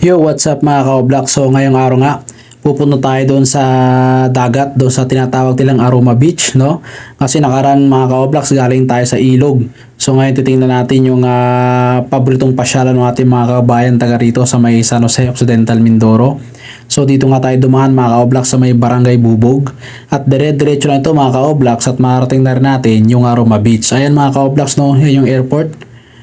Yo, what's up mga ka-Oblock? So ngayong araw nga, pupunta tayo doon sa dagat, doon sa tinatawag nilang Aroma Beach, no? Kasi nakaraan mga ka-Oblocks, galing tayo sa ilog. So ngayon titingnan natin yung ah, paboritong pasyalan ng ating mga kabayan taga rito sa may San Jose Occidental Mindoro. So dito nga tayo dumaan mga ka-Oblocks sa may Barangay Bubog. At dire-diretso na ito mga ka-Oblocks at makarating na rin natin yung Aroma Beach. Ayan mga ka-Oblocks, no? Yan yung airport.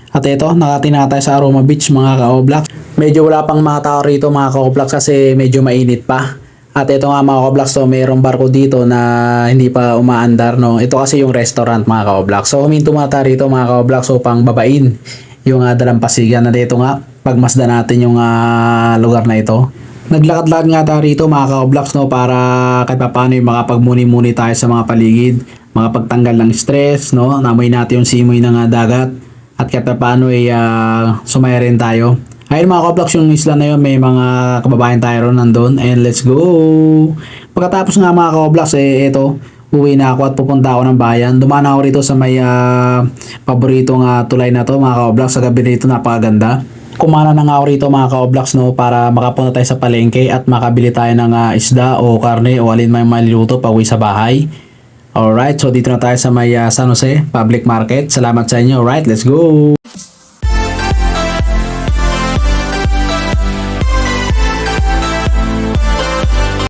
At ito, nakating na tayo sa Aroma Beach mga ka-Oblak. Medyo wala pang mga tao rito mga ka-Oblak kasi medyo mainit pa. At ito nga mga ka-Oblak, so mayroong barko dito na hindi pa umaandar. No? Ito kasi yung restaurant mga ka-Oblak. So huminto mga tayo rito mga ka-Oblak, so pang babain yung uh, dalampasigan na dito nga. Pagmasda natin yung ah, lugar na ito. Naglakad-lakad nga tayo rito mga ka-Oblaks no, para kahit pa paano yung makapagmuni-muni tayo sa mga paligid. Makapagtanggal ng stress, no? namoy natin yung simoy ng ah, dagat at kahit pa paano ay ah, sumaya rin tayo. Ayun mga ka-vlogs, yung isla na yun, may mga kababayan tayo ron nandun. And let's go! Pagkatapos nga mga ka-vlogs, eh, ito, uwi na ako at pupunta ako ng bayan. Dumaan ako rito sa may ah, paboritong ah, tulay na to mga ka-vlogs. Sa gabi rito, napakaganda. Kumana na nga ako rito mga ka-vlogs no, para makapunta tayo sa palengke at makabili tayo ng ah, isda o karne o alin may maluluto pag uwi sa bahay. Alright, so dito na tayo sa may ah, San Jose Public Market. Salamat sa inyo. Alright, let's go!